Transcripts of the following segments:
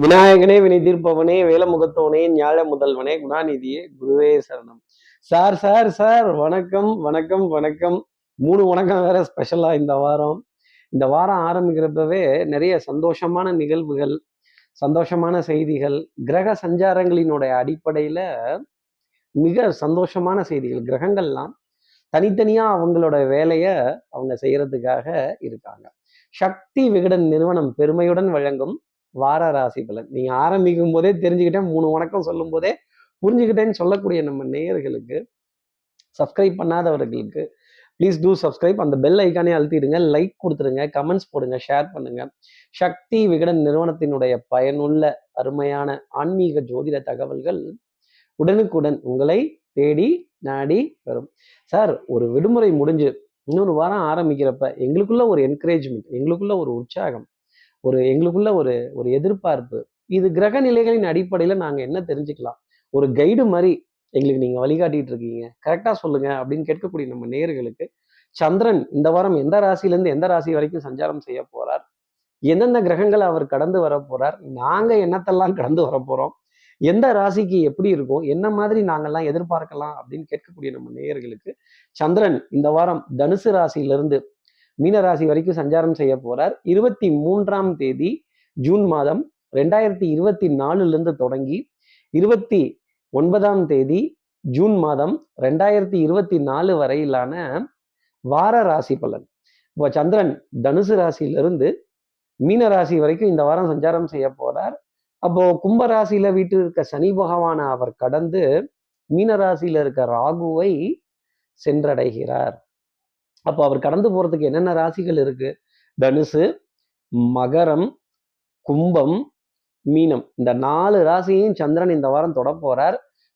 விநாயகனே வினை தீர்ப்பவனே வேலமுகத்தோனே ஞாழ முதல்வனே குணாநிதியே குருவே சரணம். சார் சார் சார் வணக்கம் வணக்கம் வணக்கம். மூணு வணக்கம் வேற ஸ்பெஷலா இந்த வாரம். இந்த வாரம் ஆரம்பிக்கிறப்பவே நிறைய சந்தோஷமான நிகழ்வுகள் சந்தோஷமான செய்திகள் கிரக சஞ்சாரங்களினுடைய அடிப்படையில மிக சந்தோஷமான செய்திகள் கிரகங்கள்லாம் தனித்தனியா அவங்களோட வேலையை அவங்க செய்யறதுக்காக இருக்காங்க. சக்தி விகடன் நிறுவனம் பெருமையுடன் வழங்கும் வார ராசி பலன். நீங்க ஆரம்பிக்கும் போதே தெரிஞ்சுக்கிட்டேன் மூணு வணக்கம் சொல்லும் போதே புரிஞ்சுக்கிட்டேன்னு சொல்லக்கூடிய நம்ம நேயர்களுக்கு சப்ஸ்கிரைப் பண்ணாதவர்களுக்கு ப்ளீஸ் டூ சப்ஸ்கிரைப் அந்த பெல் ஐக்கானே அழுத்திடுங்க லைக் கொடுத்துருங்க கமெண்ட்ஸ் போடுங்க ஷேர் பண்ணுங்க. சக்தி விகடன் நிறுவனத்தினுடைய பயனுள்ள அருமையான ஆன்மீக ஜோதிட தகவல்கள் உடனுக்குடன் உங்களை தேடி நாடி வரும். சார் ஒரு விடுமுறை முடிஞ்சு இன்னொரு வாரம் ஆரம்பிக்கிறப்ப எங்களுக்குள்ள ஒரு என்கரேஜ்மெண்ட் எங்களுக்குள்ள ஒரு உற்சாகம் ஒரு எங்களுக்குள்ள ஒரு ஒரு எதிர்பார்ப்பு. இது கிரக நிலைகளின் அடிப்படையில் நாங்கள் என்ன தெரிஞ்சுக்கலாம்? ஒரு கைடு மாதிரி எங்களுக்கு நீங்கள் வழிகாட்டிட்டு இருக்கீங்க. கரெக்டாக சொல்லுங்க அப்படின்னு கேட்கக்கூடிய நம்ம நேர்களுக்கு சந்திரன் இந்த வாரம் எந்த ராசியிலேருந்து எந்த ராசி வரைக்கும் சஞ்சாரம் செய்ய போறார்? எந்தெந்த கிரகங்கள் அவர் கடந்து வர போறார்? நாங்கள் என்னத்தெல்லாம் கடந்து வர போறோம்? எந்த ராசிக்கு எப்படி இருக்கும்? என்ன மாதிரி நாங்கள்லாம் எதிர்பார்க்கலாம் அப்படின்னு கேட்கக்கூடிய நம்ம நேயர்களுக்கு சந்திரன் இந்த வாரம் தனுசு ராசியிலிருந்து மீனராசி வரைக்கும் சஞ்சாரம் செய்ய போறார். இருபத்தி மூன்றாம் தேதி ஜூன் மாதம் ரெண்டாயிரத்தி இருபத்தி நாலுல இருந்து தொடங்கி இருபத்தி ஒன்பதாம் தேதி ஜூன் மாதம் ரெண்டாயிரத்தி இருபத்தி நாலு வரையிலான வார ராசி பலன். இப்போ சந்திரன் தனுசு ராசியிலிருந்து மீன ராசி வரைக்கும் இந்த வாரம் சஞ்சாரம் செய்ய போறார். அப்போ கும்ப ராசியில வீட்டில் இருக்க சனி பகவானை அவர் கடந்து மீன ராசியில இருக்க ராகுவை சென்றடைகிறார். அப்போ அவர் கடந்து போகிறதுக்கு என்னென்ன ராசிகள் இருக்கு? தனுசு மகரம் கும்பம் மீனம். இந்த நாலு ராசியையும் சந்திரன் இந்த வாரம் தொட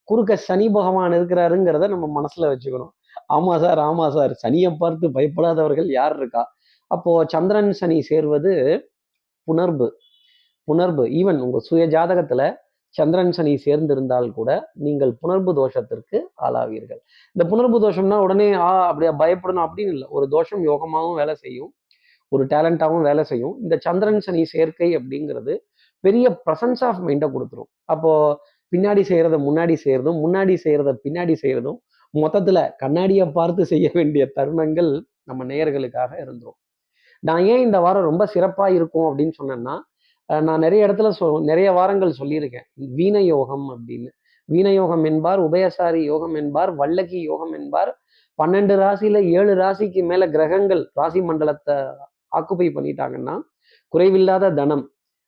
குறுக்க சனி பகவான் இருக்கிறாருங்கிறத நம்ம மனசுல வச்சுக்கணும். ஆமா சார் ஆமா சார். சனியை பார்த்து பயப்படாதவர்கள் யார் இருக்கா? அப்போ சந்திரன் சனி சேர்வது புணர்வு புணர்வு ஈவன் உங்க சுய ஜாதகத்துல சந்திரன் சனி சேர்ந்திருந்தால் கூட நீங்கள் புணர்வு தோஷத்திற்கு ஆளாவீர்கள். இந்த புணர்வு தோஷம்னா உடனே ஆ அப்படியே பயப்படணும் அப்படின்னு இல்லை. ஒரு தோஷம் யோகமாகவும் வேலை செய்யும். ஒரு டேலண்டாகவும் வேலை செய்யும். இந்த சந்திரன் சனி சேர்க்கை அப்படிங்கிறது பெரிய ப்ரசன்ஸ் ஆஃப் மைண்டை கொடுத்துரும். அப்போ பின்னாடி செய்கிறத முன்னாடி செய்கிறதும் முன்னாடி செய்கிறத பின்னாடி செய்கிறதும் மொத்தத்தில் கண்ணாடியை பார்த்து செய்ய வேண்டிய தருணங்கள் நம்ம நேயர்களுக்காக இருந்துரும். நான் ஏன் இந்த வாரம் ரொம்ப சிறப்பாக இருக்கும் அப்படின்னு சொன்னேன்னா நான் நிறைய இடத்துல சொ நிறைய வாரங்கள் சொல்லியிருக்கேன். வீண யோகம் அப்படின்னு. வீண யோகம் என்பார் உபயசாரி யோகம் என்பார் வல்லகி யோகம் என்பார். பன்னெண்டு ராசியில ஏழு ராசிக்கு மேல கிரகங்கள் ராசி மண்டலத்தை ஆக்குப்பை பண்ணிட்டாங்கன்னா குறைவில்லாத தனம்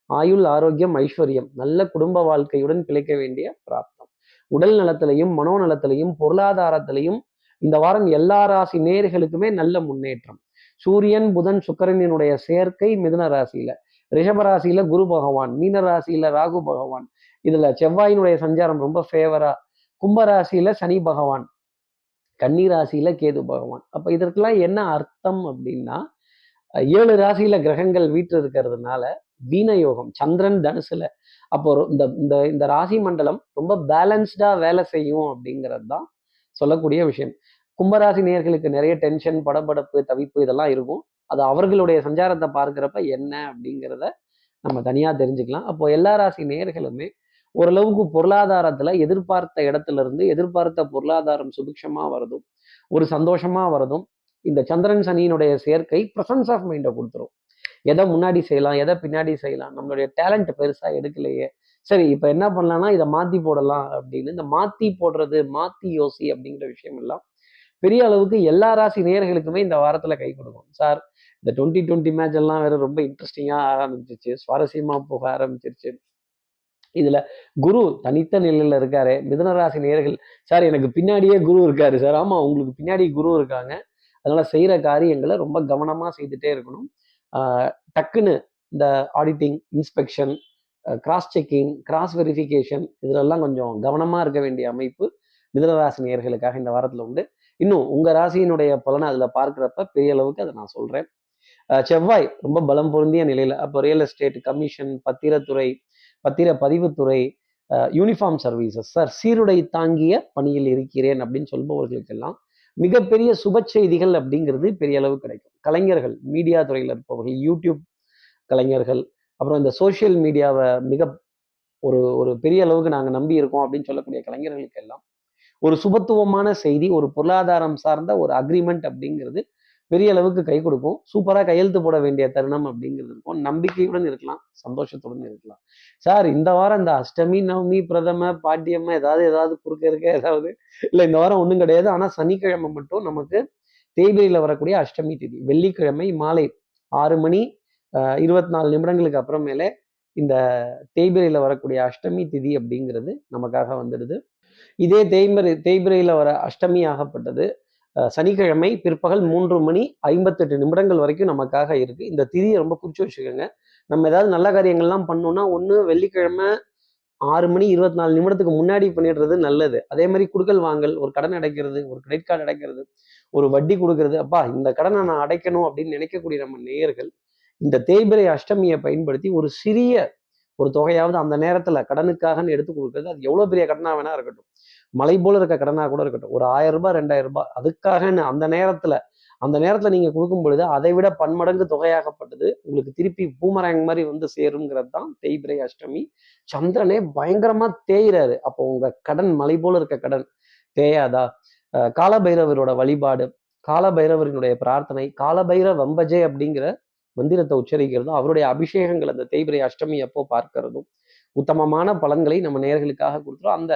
ஆயுள் ஆரோக்கியம் ஐஸ்வர்யம் நல்ல குடும்ப வாழ்க்கையுடன் பிழைக்க வேண்டிய பிராப்தம். உடல் நலத்திலையும் மனோநலத்திலையும் பொருளாதாரத்திலையும் இந்த வாரம் எல்லா ராசி நேர்களுக்குமே நல்ல முன்னேற்றம். சூரியன் புதன் சுக்கரனினுடைய சேர்க்கை மிதுன ராசியில. ரிஷபராசியில குரு பகவான் மீன ராசியில ராகு பகவான். இதுல செவ்வாயினுடைய சஞ்சாரம் ரொம்ப ஃபேவரா கும்பராசியில சனி பகவான். கன்னிராசியில கேது பகவான். அப்ப இதற்கெல்லாம் என்ன அர்த்தம் அப்படின்னா ஏழு ராசியில கிரகங்கள் வீட்டு இருக்கிறதுனால வீணயோகம் சந்திரன் தனுசுல. அப்போ இந்த இந்த இந்த ராசி மண்டலம் ரொம்ப பேலன்ஸ்டா வேலை செய்யும் அப்படிங்கிறது தான் சொல்லக்கூடிய விஷயம். கும்பராசி நேர்களுக்கு நிறைய டென்ஷன் படபடப்பு தவிப்பு இதெல்லாம் இருக்கும். அது அவர்களுடைய சஞ்சாரத்தை பார்க்குறப்ப என்ன அப்படிங்கிறத நம்ம தனியாக தெரிஞ்சுக்கலாம். அப்போ எல்லா ராசி நேர்களுமே ஓரளவுக்கு பொருளாதாரத்தில் எதிர்பார்த்த இடத்துல இருந்து எதிர்பார்த்த பொருளாதாரம் சுபிக்ஷமாக வரதும் ஒரு சந்தோஷமாக வரதும் இந்த சந்திரன் சனியினுடைய சேர்க்கை ப்ரசன்ஸ் ஆஃப் மைண்டை கொடுத்துரும். எதை முன்னாடி செய்யலாம் எதை பின்னாடி செய்யலாம் நம்மளுடைய டேலண்ட் பெருசாக எடுக்கலையே. சரி இப்போ என்ன பண்ணலாம்னா இதை மாற்றி போடலாம் அப்படின்னு இந்த மாற்றி போடுறது மாற்றி யோசி அப்படிங்கிற விஷயம் எல்லாம் பெரிய அளவுக்கு எல்லா ராசி நேர்களுக்குமே இந்த வாரத்தில் கை கொடுக்கும். சார் இந்த டுவெண்ட்டி டுவெண்ட்டி மேட்ச் எல்லாம் வேற ரொம்ப இன்ட்ரெஸ்டிங்காக ஆரம்பிச்சிருச்சு. சுவாரஸ்யமா போக ஆரம்பிச்சிருச்சு. இதுல குரு தனித்த நிலையில இருக்காரு. மிதனராசி நேர்கள் சார் எனக்கு பின்னாடியே குரு இருக்காரு சார். ஆமா உங்களுக்கு பின்னாடி குரு இருக்காங்க. அதனால செய்யற காரியங்களை ரொம்ப கவனமா செய்துட்டே இருக்கணும். டக்குன்னு இந்த auditing inspection cross checking cross verification இதுலெல்லாம் கொஞ்சம் கவனமாக இருக்க வேண்டிய அமைப்பு மிதனராசி நேர்களுக்காக இந்த வாரத்தில் உண்டு. இன்னும் உங்கள் ராசியினுடைய பலனை அதில் பார்க்குறப்ப பெரிய அளவுக்கு அதை நான் சொல்கிறேன் செவ்வாய் ரொம்ப பலம் பொருந்திய நிலையில் அப்போ ரியல் எஸ்டேட் கமிஷன் பத்திரத்துறை பத்திர பதிவுத்துறை யூனிஃபார்ம் சர்வீசஸ் சார் சீருடை தாங்கிய பணியில் இருக்கிறேன் அப்படின்னு சொல்பவர்களுக்கெல்லாம் மிகப்பெரிய சுப செய்திகள் அப்படிங்கிறது பெரிய அளவு கிடைக்கும். கலைஞர்கள் மீடியா துறையில் இருப்பவர்கள் யூடியூப் கலைஞர்கள் அப்புறம் இந்த சோஷியல் மீடியாவை மிக ஒரு ஒரு பெரிய அளவுக்கு நாங்கள் நம்பி இருக்கோம் அப்படின்னு சொல்லக்கூடிய கலைஞர்களுக்கு எல்லாம் ஒரு சுபத்துவமான செய்தி ஒரு பொருளாதாரம் சார்ந்த ஒரு அக்ரிமெண்ட் அப்படிங்கிறது பெரிய அளவுக்கு கை கொடுக்கும். சூப்பரா கையெழுத்து போட வேண்டிய தருணம் அப்படிங்கிறது இருக்கும். நம்பிக்கையுடன் இருக்கலாம். சந்தோஷத்துடன் இருக்கலாம். சார் இந்த வாரம் இந்த அஷ்டமி நவமி பிரதம பாட்டியம்ம ஏதாவது ஏதாவது குறுக்க இருக்க? ஏதாவது? இல்லை இந்த வாரம் ஒன்றும் கிடையாது. ஆனா சனிக்கிழமை மட்டும் நமக்கு தேய்பிரையில வரக்கூடிய அஷ்டமி திதி. வெள்ளிக்கிழமை மாலை ஆறு மணி இருபத்தி நாலு நிமிடங்களுக்கு அப்புறமேலே இந்த தேய்பிரையில வரக்கூடிய அஷ்டமி திதி அப்படிங்கிறது நமக்காக வந்துடுது. இதே தேய்பிரை தேய்பிரையில வர அஷ்டமி ஆகப்பட்டது. சனிக்கிழமை பிற்பகல் மூன்று மணி ஐம்பத்தெட்டு நிமிடங்கள் வரைக்கும் நமக்காக இருக்கு. இந்த திதியை ரொம்ப குறிச்சு வச்சுக்கோங்க. நம்ம ஏதாவது நல்ல காரியங்கள்லாம் பண்ணோம்னா ஒன்று வெள்ளிக்கிழமை ஆறு மணி இருபத்தி நாலு நிமிடத்துக்கு முன்னாடி பண்ணிடுறது நல்லது. அதே மாதிரி குடுக்கல் வாங்கல் ஒரு கடன் அடைக்கிறது ஒரு கிரெடிட் கார்டு அடைக்கிறது ஒரு வட்டி கொடுக்கறது. அப்பா இந்த கடனை நான் அடைக்கணும் அப்படின்னு நினைக்கக்கூடிய நம்ம நேயர்கள் இந்த தேய்பிரை அஷ்டமியை பயன்படுத்தி ஒரு சிறிய ஒரு தொகையாவது அந்த நேரத்தில் கடனுக்காகன்னு எடுத்து கொடுக்கறது அது எவ்வளோ பெரிய கடனாக வேணா இருக்கட்டும். மலை போல இருக்க கடனா கூட இருக்கட்டும். ஒரு ஆயிரம் ரூபாய் ரெண்டாயிரம் ரூபாய். அதுக்காகன்னு அந்த நேரத்துல அந்த நேரத்துல நீங்க கொடுக்கும் பொழுது அதை விட பன்மடங்கு தொகையாகப்பட்டது உங்களுக்கு திருப்பி பூமராங் மாதிரி வந்து சேருங்கிறது தான் தேய்பிரை அஷ்டமி. சந்திரனே பயங்கரமா தேயிறாரு. அப்போ உங்க கடன் மலை போல இருக்க கடன் தேயாதா? காலபைரவரோட வழிபாடு காலபைரவரினுடைய பிரார்த்தனை காலபைர வம்பஜே அப்படிங்கிற மந்திரத்தை உச்சரிக்கிறதும் அவருடைய அபிஷேகங்கள் அந்த தேய்பிரை அஷ்டமி அப்போ பார்க்கிறதும் உத்தமமான பலன்களை நம்ம நேர்களுக்காக கொடுத்துரும் அந்த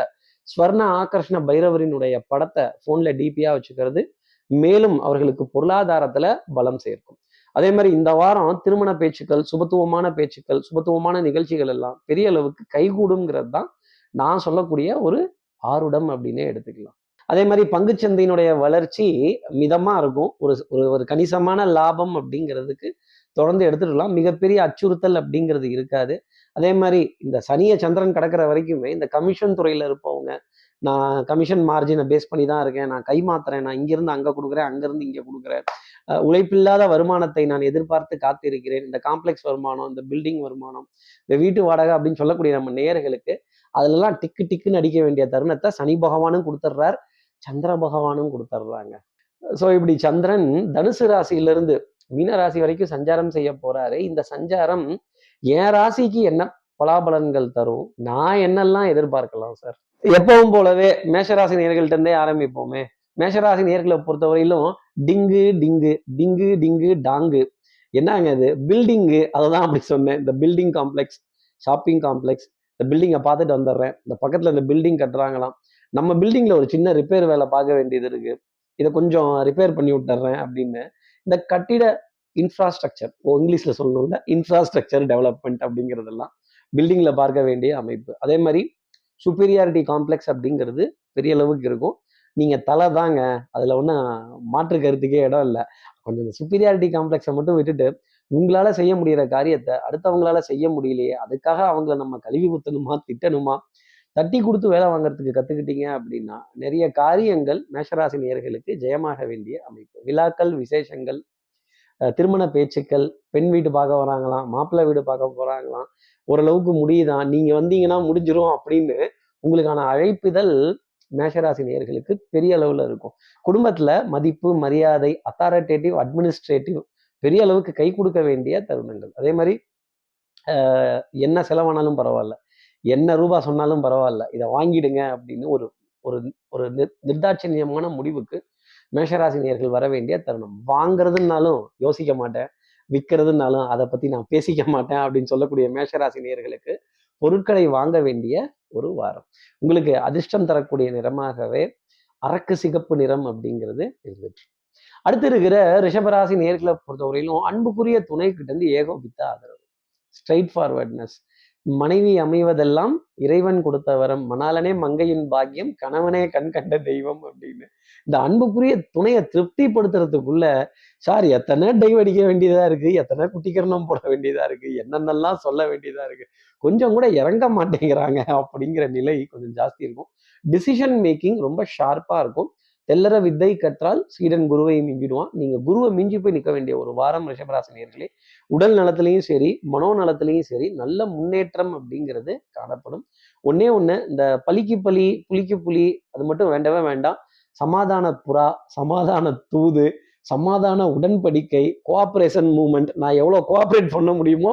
ஸ்வர்ண ஆகர்ஷ்ண பைரவரினுடைய படத்தை ஃபோன்ல டிபியா வச்சுக்கிறது. மேலும் அவர்களுக்கு பொருளாதாரத்துல பலம் சேர்க்கும். அதே மாதிரி இந்த வாரம் திருமண பேச்சுக்கள் சுபத்துவமான பேச்சுக்கள் சுபத்துவமான நிகழ்ச்சிகள் எல்லாம் பெரிய அளவுக்கு கைகூடுங்கிறது தான் நான் சொல்லக்கூடிய ஒரு ஆருடம் அப்படின்னே எடுத்துக்கலாம். அதே மாதிரி பங்குச்சந்தையினுடைய வளர்ச்சி மிதமா இருக்கும். ஒரு ஒரு ஒரு கணிசமான லாபம் அப்படிங்கிறதுக்கு தொடர்ந்து எடுத்துக்கலாம் மிகப்பெரிய அச்சுறுத்தல் அப்படிங்கிறது இருக்காது. அதே மாதிரி இந்த சனிய சந்திரன் கிடக்கிற வரைக்குமே இந்த கமிஷன் துறையில் இருப்பவங்க நான் கமிஷன் மார்ஜினை பேஸ் பண்ணி தான் இருக்கேன் நான் கை மாத்துறேன் நான் இங்கிருந்து அங்கே கொடுக்குறேன் அங்கேருந்து இங்கே கொடுக்குறேன். உழைப்பில்லாத வருமானத்தை நான் எதிர்பார்த்து காத்திருக்கிறேன். இந்த காம்ப்ளெக்ஸ் வருமானம் இந்த பில்டிங் வருமானம் இந்த வீட்டு வாடகை அப்படின்னு சொல்லக்கூடிய நம்ம நேயர்களுக்கு அதுலலாம் டிக்கு டிக்குன்னு அடிக்க வேண்டிய தருணத்தை சனி பகவானும் கொடுத்துட்றார் சந்திர பகவானும் கொடுத்துட்றாங்க ஸோ இப்படி சந்திரன் தனுசு ராசியிலிருந்து மீன ராசி வரைக்கும் சஞ்சாரம் செய்ய போறாரு. இந்த சஞ்சாரம் என் ராசிக்கு என்ன பலாபலன்கள் தரும்? நான் என்னெல்லாம் எதிர்பார்க்கலாம் சார் எப்பவும் போலவே மேஷராசி நேர்கள்ட்டே இருந்தே ஆரம்பிப்போமே. மேஷராசி நேர்களை பொறுத்தவரையிலும் டிங்கு டிங்கு டிங்கு டிங்கு டாங்கு. என்னங்க அது பில்டிங்கு. அதை தான் அப்படி சொன்னேன். இந்த பில்டிங் காம்ப்ளெக்ஸ் ஷாப்பிங் காம்ப்ளெக்ஸ். இந்த பில்டிங்கை பார்த்துட்டு வந்துடுறேன். இந்த பக்கத்தில் இந்த பில்டிங் கட்டுறாங்களாம். நம்ம பில்டிங்கில் ஒரு சின்ன ரிப்பேர் வேலை பார்க்க வேண்டியது இருக்குது இதை கொஞ்சம் ரிப்பேர் பண்ணி விட்டுறேன் அப்படின்னு. இந்த கட்டிட இன்ஃப்ராஸ்ட்ரக்சர் இங்கிலீஷில் சொல்லணும்ல இன்ஃப்ராஸ்ட்ரக்சர் டெவலப்மெண்ட் அப்படிங்கிறதெல்லாம் பில்டிங்கில் பார்க்க வேண்டிய அமைப்பு. அதே மாதிரி சுப்பீரியாரிட்டி காம்ப்ளெக்ஸ் அப்படிங்கிறது பெரிய அளவுக்கு இருக்கும். நீங்கள் தலை தாங்க அதில் ஒன்றும் மாற்று கருத்துக்கே இடம் இல்லை. கொஞ்சம் இந்த சுப்பீரியாரிட்டி காம்ப்ளெக்ஸை மட்டும் விட்டுட்டு உங்களால் செய்ய முடியிற காரியத்தை அடுத்தவங்களால செய்ய முடியலையே அதுக்காக அவங்கள நம்ம கழுவி குத்தணுமா திட்டணுமா தட்டி கொடுத்து வேலை வாங்குறதுக்கு கற்றுக்கிட்டீங்க அப்படின்னா நிறைய காரியங்கள் மேஷராசி நேர்களுக்கு ஜெயமாக வேண்டிய அமைப்பு. விழாக்கள் விசேஷங்கள் திருமண பேச்சுக்கள் பெண் வீடு பார்க்க வராங்களாம் மாப்பிள்ளை வீடு பார்க்க போறாங்களாம் ஓரளவுக்கு முடியுதான் நீங்க வந்தீங்கன்னா முடிஞ்சிரும் அப்படின்னு உங்களுக்கான அழைப்பிதழ் மேஷராசி நேர்களுக்கு பெரிய அளவுல இருக்கும். குடும்பத்துல மதிப்பு மரியாதை அத்தாரிட்டேட்டிவ் அட்மினிஸ்ட்ரேட்டிவ் பெரிய அளவுக்கு கை கொடுக்க வேண்டிய தருணங்கள். அதே மாதிரி என்ன செலவானாலும் பரவாயில்ல. என்ன ரூபா சொன்னாலும் பரவாயில்ல. இதை வாங்கிடுங்க அப்படின்னு ஒரு ஒரு ஒரு நிர்- நிர்தாட்சியமான முடிவுக்கு மேஷராசி நேயர்கள் வர வேண்டிய தருணம். வாங்குறதுனாலும் யோசிக்க மாட்டேன். விற்கிறதுனாலும் அதை பத்தி நான் பேசிக்க மாட்டேன் அப்படின்னு சொல்லக்கூடிய மேஷராசி நேர்களுக்கு பொருட்களை வாங்க வேண்டிய ஒரு வாரம். உங்களுக்கு அதிர்ஷ்டம் தரக்கூடிய நிறமாகவே அரக்கு சிகப்பு நிறம் அப்படிங்கிறது இருந்துட்டு அடுத்து இருக்கிற ரிஷபராசி நேர்களை பொறுத்தவரையிலும் அன்புக்குரிய துணை கிட்ட இருந்து ஏகோபித்த ஆதரவு. ஸ்ட்ரைட் ஃபார்வர்ட்னஸ் மனைவி அமைவதெல்லாம் இறைவன் கொடுத்த வரம். மணாலனே மங்கையின் பாக்கியம் கணவனே கண் கண்ட தெய்வம் அப்படின்னு. இந்த அன்புக்குரிய துணையை திருப்திப்படுத்துறதுக்குள்ள சார் எத்தனை டைவ் அடிக்க வேண்டியதா இருக்கு? எத்தனை குட்டிக்கரணம் போட வேண்டியதா இருக்கு? என்னென்னலாம் சொல்ல வேண்டியதா இருக்கு? கொஞ்சம் கூட இறங்க மாட்டேங்கிறாங்க அப்படிங்கிற நிலை கொஞ்சம் ஜாஸ்தி இருக்கும். டிசிஷன் மேக்கிங் ரொம்ப ஷார்ப்பா இருக்கும். தெல்லற வித்தை கற்றால் சீடன் குருவை மிஞ்சிடுவான். நீங்க குருவை மிஞ்சி போய் நிற்க வேண்டிய ஒரு வாரம் ரிஷபராசினியர்களே உடல் நலத்திலையும் சரி மனோ நலத்திலையும் சரி நல்ல முன்னேற்றம் அப்படிங்கிறது காணப்படும். ஒன்னே ஒன்று இந்த பலிக்கு பலி புலிக்கு புலி அது மட்டும் வேண்டவே வேண்டாம். சமாதான புறா சமாதான தூது சமாதான உடன்படிக்கை கோஆப்ரேஷன் மூமெண்ட் நான் எவ்வளோ கோஆப்ரேட் பண்ண முடியுமோ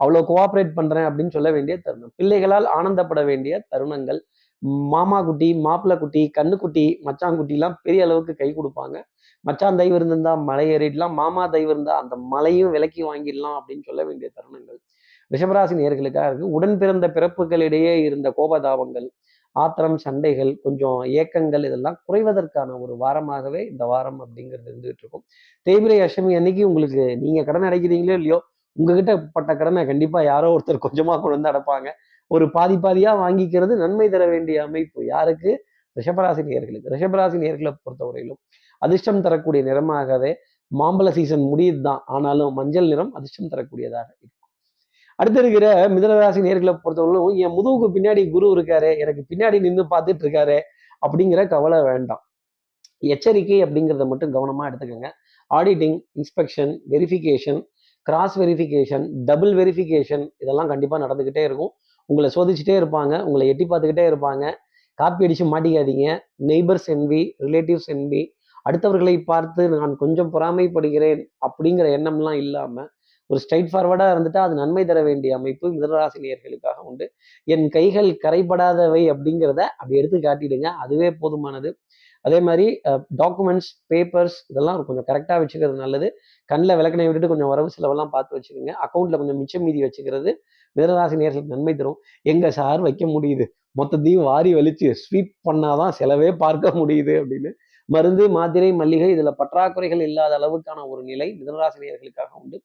அவ்வளோ கோஆப்ரேட் பண்ணுறேன் அப்படின்னு சொல்ல வேண்டிய தருணம். பிள்ளைகளால் ஆனந்தப்பட வேண்டிய தருணங்கள். மாமா குட்டி மாப்பிள்ள குட்டி கண்ணுக்குட்டி மச்சாங்குட்டிலாம் பெரிய அளவுக்கு கை கொடுப்பாங்க. மச்சான் தயவு இருந்திருந்தா மலை ஏறிடலாம் மாமா தயவு இருந்தா அந்த மலையும் விலக்கி வாங்கிடலாம் அப்படின்னு சொல்ல வேண்டிய தருணங்கள். ரிஷபராசி நேர்களுக்காக இருக்கு. உடன் பிறந்த பிறப்புகளிடையே இருந்த கோபதாபங்கள் ஆத்திரம் சண்டைகள் கொஞ்சம் ஏக்கங்கள் இதெல்லாம் குறைவதற்கான ஒரு வாரமாகவே இந்த வாரம் அப்படிங்கிறது இருந்துகிட்டு இருக்கும். தேய்பிரை அஷ்டமி அன்னைக்கு உங்களுக்கு நீங்க கடன் அடைக்கிறீங்களோ இல்லையோ உங்ககிட்ட பட்ட கடனை கண்டிப்பா யாரோ ஒருத்தர் கொஞ்சமா கொண்டு வந்து அடைப்பாங்க. ஒரு பாதி பாதியா வாங்கிக்கிறது நன்மை தர வேண்டிய அமைப்பு யாருக்கு? ரிஷபராசி நேர்களுக்கு ரிஷபராசி நேர்களை பொறுத்தவரையிலும் அதிர்ஷ்டம் தரக்கூடிய நிறமாகவே மாம்பழ சீசன் முடியுது தான் ஆனாலும் மஞ்சள் நிறம் அதிர்ஷ்டம் தரக்கூடியதாக இருக்கும். அடுத்து இருக்கிற மிதனராசி நேர்களை பொறுத்தவரையிலும் என் முதுகுக்கு பின்னாடி குரு இருக்காரு எனக்கு பின்னாடி நின்று பார்த்துட்டு இருக்காரு அப்படிங்கிற கவலை வேண்டாம். எச்சரிக்கை அப்படிங்கிறத மட்டும் கவனமாக எடுத்துக்கோங்க. Auditing inspection verification cross verification double verification இதெல்லாம் கண்டிப்பாக நடந்துக்கிட்டே இருக்கும். உங்களை சோதிச்சுட்டே இருப்பாங்க உங்களை எட்டி பார்த்துக்கிட்டே இருப்பாங்க. காப்பி அடித்து மாட்டிக்காதீங்க. நெய்பர்ஸ் என்பி ரிலேட்டிவ்ஸ் என்பி அடுத்தவர்களை பார்த்து நான் கொஞ்சம் பொறாமைப்படுகிறேன் அப்படிங்கிற எண்ணம்லாம் இல்லாமல் ஒரு ஸ்ட்ரைட் ஃபார்வர்டாக இருந்துட்டா அது நன்மை தர வேண்டிய அமைப்பு மிதராசினியர்களுக்காக உண்டு. என் கைகள் கரைபடாதவை அப்படிங்கிறத அப்படி எடுத்து காட்டிடுங்க. அதுவே போதுமானது. அதே மாதிரி டாக்குமெண்ட்ஸ் பேப்பர்ஸ் இதெல்லாம் கொஞ்சம் கரெக்டாக வச்சுக்கிறது நல்லது. கண்ணில் விளக்கணை விட்டுட்டு கொஞ்சம் வரவு செலவெல்லாம் பார்த்து வச்சுக்கோங்க. அக்கௌண்ட்டில் கொஞ்சம் மிச்சம் மீதி வச்சுக்கிறது மிதனராசி நேர்களுக்கு நன்மை தரும். எங்க சார் வைக்க முடியுது? மொத்தத்தையும் வாரி வலிச்சு ஸ்வீப் பண்ணாதான் செலவே பார்க்க முடியுது அப்படின்னு. மருந்து மாத்திரை மல்லிகை இதுல பற்றாக்குறைகள் இல்லாத அளவுக்கான ஒரு நிலை மிதனராசி நேர்களுக்காக உண்டு.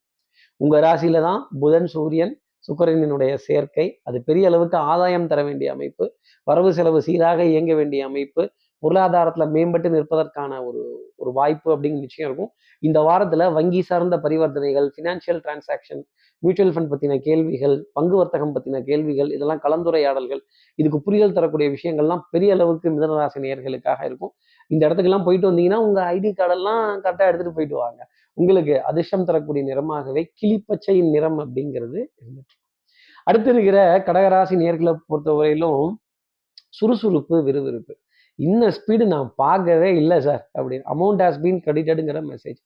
உங்க ராசியில தான் புதன் சூரியன் சுக்கரனினுடைய சேர்க்கை. அது பெரிய அளவுக்கு ஆதாயம் தர வேண்டிய அமைப்பு. வரவு செலவு சீராக இயங்க வேண்டிய அமைப்பு. பொருளாதாரத்துல மேம்பட்டு நிற்பதற்கான ஒரு ஒரு வாய்ப்பு அப்படிங்கிற நிச்சயம் இருக்கும். இந்த வாரத்துல வங்கி சார்ந்த பரிவர்த்தனைகள் ஃபினான்ஷியல் டிரான்சாக்ஷன் மியூச்சுவல் ஃபண்ட் பத்தின கேள்விகள் பங்கு வர்த்தகம் பத்தின கேள்விகள் இதெல்லாம் கலந்துரையாடல்கள் இதுக்கு புரிதல் தரக்கூடிய விஷயங்கள்லாம் பெரிய அளவுக்கு மிதனராசி நேர்களுக்காக இருக்கும். இந்த இடத்துக்கெல்லாம் போயிட்டு வந்தீங்கன்னா உங்க ஐடி கார்டெல்லாம் கரெக்டாக எடுத்துட்டு போயிட்டு வாங்க. உங்களுக்கு அதிர்ஷ்டம் தரக்கூடிய நிறமாகவே கிளிப்பச்சையின் நிறம் அப்படிங்கிறது இருந்துட்டு அடுத்து இருக்கிற கடகராசி நேர்களை பொறுத்தவரையிலும் சுறுசுறுப்பு விறுவிறுப்பு. இன்ன ஸ்பீடு நான் பார்க்கவே இல்லை சார் அப்படின்னு. அமௌண்ட் ஹாஸ் பீன் கிரெடிட்டடுங்கிற மெசேஜ்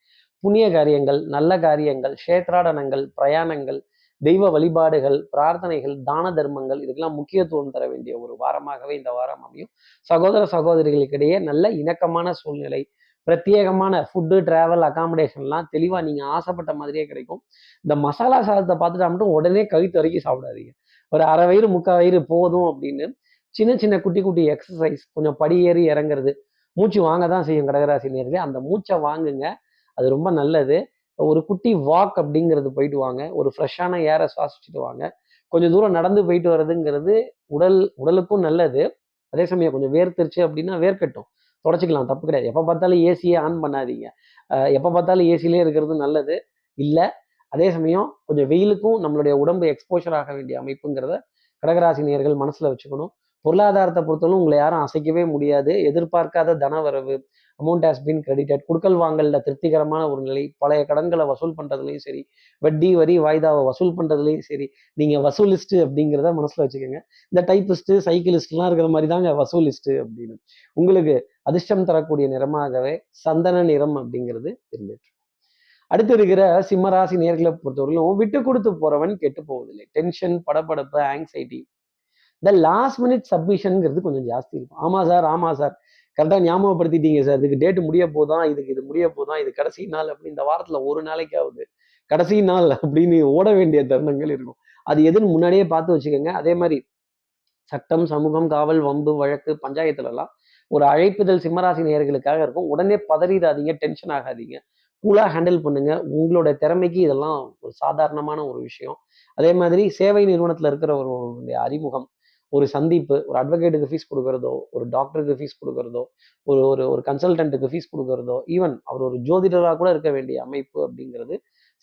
புண்ணிய காரியங்கள் நல்ல காரியங்கள் கஷேத்ராடனங்கள் பிரயாணங்கள் தெய்வ வழிபாடுகள் பிரார்த்தனைகள் தான தர்மங்கள் இதுக்கெல்லாம் முக்கியத்துவம் தர வேண்டிய ஒரு வாரமாகவே இந்த வாரம் அமையும். சகோதர சகோதரிகளுக்கிடையே நல்ல இணக்கமான சூழ்நிலை பிரத்யேகமான ஃபுட்டு டிராவல் அகாமடேஷன்லாம் தெளிவாக நீங்கள் ஆசைப்பட்ட மாதிரியே கிடைக்கும். இந்த மசாலா சாதத்தை பார்த்துட்டா மட்டும் உடனே கழுத்து வரைக்கும் சாப்பிடாதீங்க. ஒரு அரை வயிறு முக்கால் வயிறு போதும் அப்படின்னு சின்ன சின்ன குட்டி குட்டி எக்ஸசைஸ் கொஞ்சம் படியேறி இறங்குறது. மூச்சு வாங்க தான் செய்யும் கடகராசி நேர்களே. அந்த மூச்சை வாங்குங்க. அது ரொம்ப நல்லது. ஒரு குட்டி வாக் அப்படிங்கிறது போயிட்டு வாங்க. ஒரு ஃப்ரெஷ்ஷான ஏரை சுவாசிச்சுட்டு வாங்க. கொஞ்சம் தூரம் நடந்து போயிட்டு வர்றதுங்கிறது உடல் உடலுக்கும் நல்லது. அதே சமயம் கொஞ்சம் வேர்த்திருச்சு அப்படின்னா வேர்க்கட்டும். தொடச்சிக்கலாம். தப்பு கிடையாது. எப்போ பார்த்தாலும் ஏசியே ஆன் பண்ணாதீங்க. எப்போ பார்த்தாலும் ஏசிலே இருக்கிறது நல்லது. இல்லை அதே சமயம் கொஞ்சம் வெயிலுக்கும் நம்மளுடைய உடம்பு எக்ஸ்போஷர் ஆக வேண்டிய அமைப்புங்கிறத கடகராசி நேர்கள் மனசில் வச்சுக்கணும். பொருளாதாரத்தை பொறுத்தவரை உங்களை யாரும் அசைக்கவே முடியாது. எதிர்பார்க்காத தனவரவு அமௌண்ட் ஹாஸ் பீன் கிரெடிட்டட் குடுக்கல் வாங்கல திருப்திகரமான ஒரு நிலை பழைய கடன்களை வசூல் பண்றதுலையும் சரி வட்டி வரி வாய்தாவை வசூல் பண்றதுலையும் சரி நீங்க வசூலிஸ்ட் அப்படிங்கிறத மனசுல வச்சுக்கோங்க. இந்த டைப்பிஸ்ட் சைக்கிளிஸ்ட்லாம் இருக்கிற மாதிரி தாங்க வசூலிஸ்ட் அப்படின்னு. உங்களுக்கு அதிர்ஷ்டம் தரக்கூடிய நிறமாகவே சந்தன நிறம் அப்படிங்கிறது இருந்துட்டு அடுத்து இருக்கிற சிம்மராசி நேர்களை பொறுத்தவரையிலும் விட்டு கொடுத்து போறவன் கெட்டு போவதில்லை. டென்ஷன் படப்படப்பு ஆங்ஸைட்டி இந்த லாஸ்ட் மினிட் சப்மிஷனுங்கிறது கொஞ்சம் ஜாஸ்தி இருக்கும். ஆமாம் சார் ஆமாம் சார். கரெக்டாக ஞாபகப்படுத்திட்டீங்க சார். இதுக்கு டேட்டு முடிய போதான் இதுக்கு இது முடிய போதான் இது கடைசி நாள் அப்படின்னு இந்த வாரத்தில் ஒரு நாளைக்கு ஆகுது கடைசி நாள் அப்படின்னு ஓட வேண்டிய தருணங்கள் இருக்கும். அது எதுன்னு முன்னாடியே பார்த்து வச்சுக்கோங்க. அதே மாதிரி சட்டம் சமூகம் காவல் வம்பு வழக்கு பஞ்சாயத்துலலாம் ஒரு அழைப்புதல் சிம்மராசி நேர்களுக்காக இருக்கும். உடனே பதறிடாதீங்க டென்ஷன் ஆகாதீங்க. கூலாக ஹேண்டில் பண்ணுங்க. உங்களோட திறமைக்கு இதெல்லாம் ஒரு சாதாரணமான ஒரு விஷயம். அதே மாதிரி சேவை நிறுவனத்தில் இருக்கிற ஒரு அறிமுகம். ஒரு சந்திப்பு ஒரு அட்வொகேட்டுக்கு ஃபீஸ் கொடுக்குறதோ ஒரு டாக்டருக்கு ஃபீஸ் கொடுக்குறதோ ஒரு ஒரு ஒரு கன்சல்டன்ட்டுக்கு ஃபீஸ் கொடுக்குறதோ ஈவன் அவர் ஒரு ஜோதிடராக கூட இருக்க வேண்டிய அமைப்பு அப்படிங்கிறது